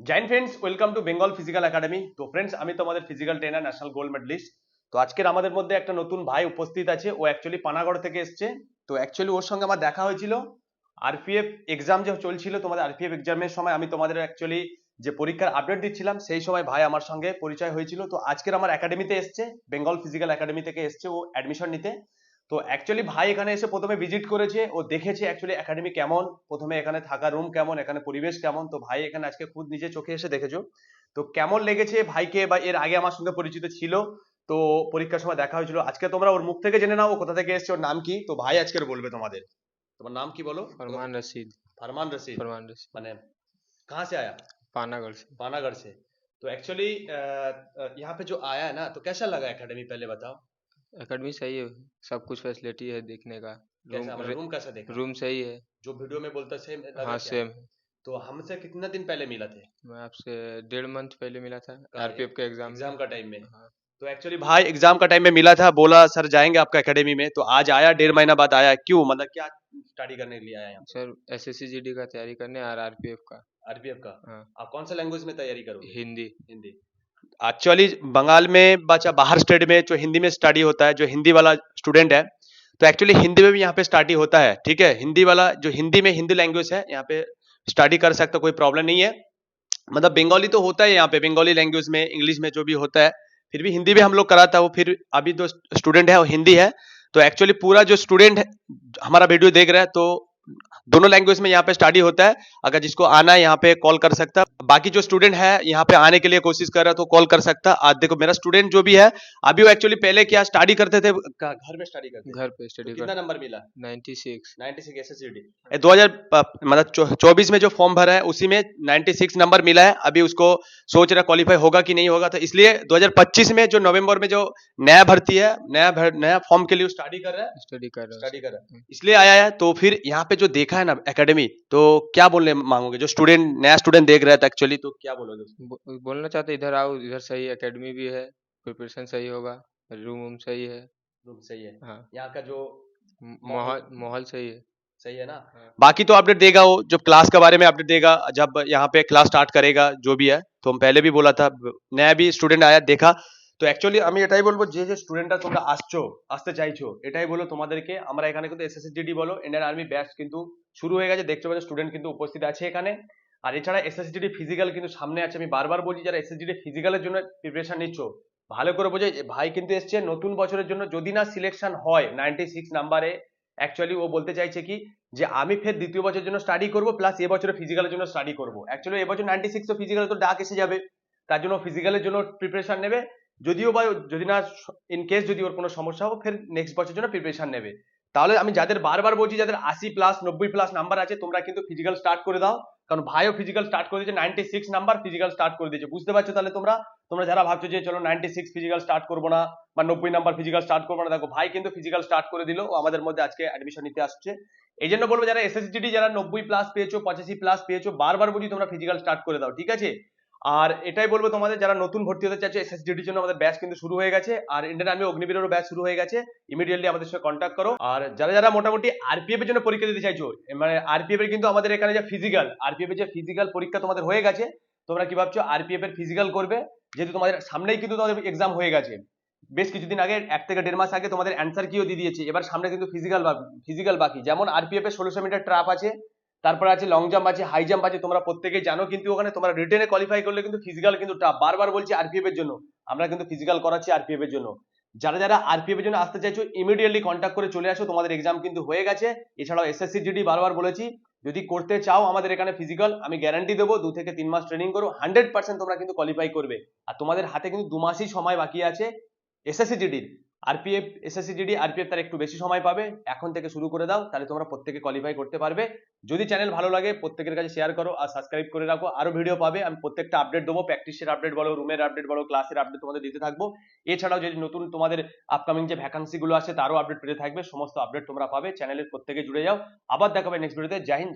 Zain friends welcome to Bengal physical academy তো friends আমি তোমাদের physical trainer national gold medalist তো আজকের আমাদের মধ্যে একটা নতুন ভাই উপস্থিত আছে। ও অ্যাকচুয়ালি পানাগড় থেকে এসছে। তো অ্যাকচুয়ালি ওর সঙ্গে আমার দেখা হয়েছিল। আরপিএফ এক্সাম যে চলছিল, তোমাদের আরপিএফ এক্সামের সময় আমি তোমাদের অ্যাকচুয়ালি যে পরীক্ষার আপডেট দিচ্ছিলাম, সেই সময় ভাই আমার সঙ্গে পরিচয় হয়েছিল। তো আজকের আমার একাডেমিতে এসছে। বেঙ্গল ফিজিক্যাল একাডেমি থেকে এসছে ও অ্যাডমিশন নিতে। তো অ্যাকচুয়ালি ভাই এখানে এসে প্রথমে ভিজিট করেছে ও দেখেছে অ্যাকচুয়ালি একাডেমি কেমন প্রথমে এখানে থাকার রুম কেমন এখানে পরিবেশ কেমন তো ভাই এখানে আজকে খুদ নিজে চোখে এসে দেখেছো তো কেমন লেগেছে ভাইকে বা এর আগে আমার সঙ্গে পরিচিত ছিল তো পরীক্ষার সময় দেখা হয়েছিল আজকে তোমরা ওর মুখ থেকে জেনে নাও ও কোথা থেকে এসছে ওর নাম কি তো ভাই আজকের বলবে তোমাদের তোমার নাম কি বলো फरमान रशीद फरमान रशीद फरमान रशीद माने कहाँ से आया पानागढ़ से पानागढ़ से तो एक्चुअली यहाँ पे जो आया है ना तो कैसा लगा एकेडमी पहले बताओ एकेडमी सही है सब कुछ फैसिलिटी है देखने का। कैसा रूम रूम कैसा देखा? रूम सही है। जो वीडियो में बोलता सेम हाँ सेम तो हमसे कितना दिन पहले मिला थे? मैं आपसे डेढ़ मंथ पहले मिला था? आरपीएफ के एग्ज़ाम एग्ज़ाम का टाइम में। हाँ। तो एक्चुअली भाई एग्ज़ाम का टाइम में मिला था बोला सर जाएँगे आपका एकेडमी में। तो आज आया डेढ़ महीना बाद आया। क्यों? मतलब क्या स्टडी करने के लिए आया sir S S C G D का तैयारी करने और आरपीएफ का। आरपीएफ का? हाँ। आप कौन सा लैंग्वेज में तैयारी करोगे? हिंदी। हिंदी। एक्चुअली बंगाल में बच्चा बाहर स्टेट में जो हिंदी में स्टडी होता है, जो हिंदी वाला स्टूडेंट है तो एक्चुअली हिंदी में भी यहाँ पे स्टडी होता है, ठीक है? हिंदी वाला, जो हिंदी में हिंदी लैंग्वेज है, यहाँ पे स्टडी कर सकता, कोई प्रॉब्लम नहीं है। मतलब बंगाली तो होता है यहाँ पे, बंगाली लैंग्वेज में इंग्लिश में जो भी होता है, फिर भी हिंदी भी हम लोग कराता वो फिर अभी जो स्टूडेंट है वो हिंदी है तो एक्चुअली पूरा जो स्टूडेंट हमारा वीडियो देख रहा है तो दोनों लैंग्वेज में यहाँ पे स्टडी होता है। अगर जिसको आना है यहाँ पे कॉल कर सकता है। बाकी जो स्टूडेंट है यहाँ पे आने के लिए कोशिश कर रहा है तो कॉल कर सकता है। आज देखो मेरा स्टूडेंट जो भी है अभी वो एक्चुअली पहले क्या स्टडी करते थे? घर में स्टडी करते घर पे तो स्टडी कितना नंबर मिला? 96 96 एसएससीडी दो हज़ार मतलब चौबीस में जो फॉर्म भरा है उसी में 96 नंबर मिला है। अभी उसको सोच रहा क्वालिफाई होगा कि नहीं होगा। तो इसलिए 2025 में जो नवंबर में जो नया भर्ती है नया नया फॉर्म के लिए स्टडी कर रहा है। स्टडी कर रहा स्टडी कर रहा है। इसलिए आया है तो फिर यहाँ पे जो देखा है ना एकेडमी तो क्या बोलने मांगोगे? जो स्टूडेंट नया स्टूडेंट देख रहा था एक्चुअली तो, तो क्या बोलोगे बो, बोलना चाहते इधर आओ इधर सही एकेडमी भी है प्रिपरेशन सही होगा रूम वूम सही है। रूम सही है। हाँ। यहाँ का जो माहौल माहौल सही है। सही है ना? हाँ। बाकी तो अपडेट देगा वो जब क्लास के बारे में अपडेट देगा जब यहाँ पे क्लास स्टार्ट करेगा जो भी है तो हम पहले भी बोला था नया भी स्टूडेंट आया देखा তো অ্যাকচুয়ালি আমি এটাই বলব, যে যে স্টুডেন্টরা তোমরা আসছো, আসতে চাইছো, এটাই বলো তোমাদেরকে। আমরা এখানে কিন্তু এসএসজিডি বলো ইন্ডিয়ান আর্মি ব্যাচ কিন্তু শুরু হয়ে গেছে। দেখতে পাচ্ছ স্টুডেন্ট কিন্তু উপস্থিত আছে এখানে। আর এছাড়া এসএসজিডি ফিজিক্যাল কিন্তু সামনে আছে। আমি বারবার বলছি, যারা এসএসজিডি ফিজিক্যালের জন্য প্রিপারেশন নিচ্ছ, ভালো করে বোঝে। ভাই কিন্তু এসছে নতুন বছরের জন্য। যদি না সিলেকশন হয় নাইনটি সিক্স নাম্বারে অ্যাকচুয়ালি ও বলতে চাইছে কি, যে, আমি ফের দ্বিতীয় বছরের জন্য স্টাডি করব প্লাস এবছরে ফিজিক্যালের জন্য স্টাডি করব। অ্যাকচুয়ালি এবছর নাইনটি সিক্স তো ফিজিক্যালে তো ডাক এসে যাবে। তার জন্য ফিজিক্যালের জন্য প্রিপারেশন নেবে। যদিও বা যদি না ইন কেস যদি ওর কোনো সমস্যা হবে, ফের নেক্সট বছরের জন্য প্রিপারেশন নেবে। তাহলে আমি যাদের বারবার বলছি, যাদের আশি প্লাস নব্বই প্লাস নাম্বার আছে, তোমরা কিন্তু ফিজিক্যাল স্টার্ট করে দাও। কারণ ভাইও ফিজিক্যাল স্টার্ট করে দিয়েছে ninety six number physical start করে দিয়েছে। বুঝতে পারছ তাহলে তোমরা? তোমরা যারা ভাবছ যে, চলো নাইনটি সিক্স ফিজিক্যাল স্টার্ট করব না বা নব্বই নাম্বার ফিজিক্যাল স্টার্ট করব না, দেখো, ভাই কিন্তু ফিজিক্যাল স্টার্ট করে দিল আমাদের মধ্যে আজকে অ্যাডমিশন নিতে আসছে। এই জন্য বলব, যারা এসএসজিডি যারা নব্বই প্লাস পেয়েছ, পঁচাশি প্লাস পেয়েছ, বারবার বলি তোমরা ফিজিক্যাল স্টার্ট করে দাও, ঠিক আছে? আর এটাই বলব তোমাদের, যারা নতুন ভর্তি হতে চাইছো এসএসজিডির জন্য আমাদের ব্যাচ কিন্তু শুরু হয়ে গেছে। আর ইন্ডিয়ান আর্মি অগ্নিবীরেরও ব্যাচ শুরু হয়ে গেছে। ইমিডিয়েটলি আমাদের সঙ্গে কন্ট্যাক্ট করো। আর যারা যারা মোটামুটি আরপিএফ এর জন্য পরীক্ষা দিতে চাইছো মানে আরপিএফ এর কিন্তু আমাদের এখানে যে ফিজিক্যাল আরপিএফ এর যে ফিজিক্যাল পরীক্ষা তোমাদের হয়ে গেছে, তোমরা কি ভাবছ আরপিএফ এর ফিজিক্যাল করবে? যেহেতু তোমাদের সামনেই কিন্তু তোমাদের এক্সাম হয়ে গেছে। বেশ কিছুদিন আগে, এক থেকে দেড় মাস আগে তোমাদের অ্যান্সার কিও দিয়ে দিয়েছে। এবার সামনে কিন্তু ফিজিক্যাল ফিজিক্যাল বাকি। যেমন আরপিএফ এর ষোলোশো মিটার ট্রাপ আছে তারপর আছে লং জাম্প আছে হাই জাম্প আছে, তোমরা প্রত্যেকে জানো, কিন্তু ওখানে তোমরা রিটেনে কোয়ালিফাই করলে কিন্তু ফিজিক্যাল কিন্তু টাফ বারবার বলছি আরপিএফ এর জন্য, আমরা কিন্তু ফিজিক্যাল করাচ্ছি আরপিএফ এর জন্য। যারা যারা আরপিএফ এর জন্য আসতে চাইছো ইমিডিয়েটলি কন্ট্যাক্ট করে চলে আসো, তোমাদের এক্সাম কিন্তু হয়ে গেছে। এছাড়াও এসএসসি জিডি বারবার বলেছি, যদি করতে চাও আমাদের এখানে ফিজিক্যাল আমি গ্যারান্টি দেবো, দু থেকে তিন মাস ট্রেনিং করো হান্ড্রেড পার্সেন্ট তোমরা কিন্তু কোয়ালিফাই করবে। আর তোমাদের হাতে কিন্তু দু মাসই সময় বাকি আছে এসএসসি জিডির আরপিএফ এসএসসি জিডি আরপিএফ তার একটু বেশি সময় পাবে। এখন থেকে শুরু করে দাও, তাহলে তোমরা প্রত্যেকে কোয়ালিফাই করতে পারবে। যদি চ্যানেল ভালো লাগে, প্রত্যেকের কাছে শেয়ার করো আর সাবস্ক্রাইব করে রাখো। আরও ভিডিও পাবে, আমি প্রত্যেকটা আপডেট দেবো। প্র্যাকটিসের আপডেট বলো রুমের আপডেট বলো ক্লাসের আপডেট তোমাদের দিতে থাকব। এছাড়াও যদি নতুন তোমাদের আপকামিং যে ভ্যাকান্সি গুলো আছে, তারও আপডেট পেতে থাকবে। সমস্ত আপডেট তোমরা পাবে। চ্যানেলের প্রত্যেকে জুড়ে যাও। আবার দেখাবে নেক্সট ভিডিওতে জয় হিন্দ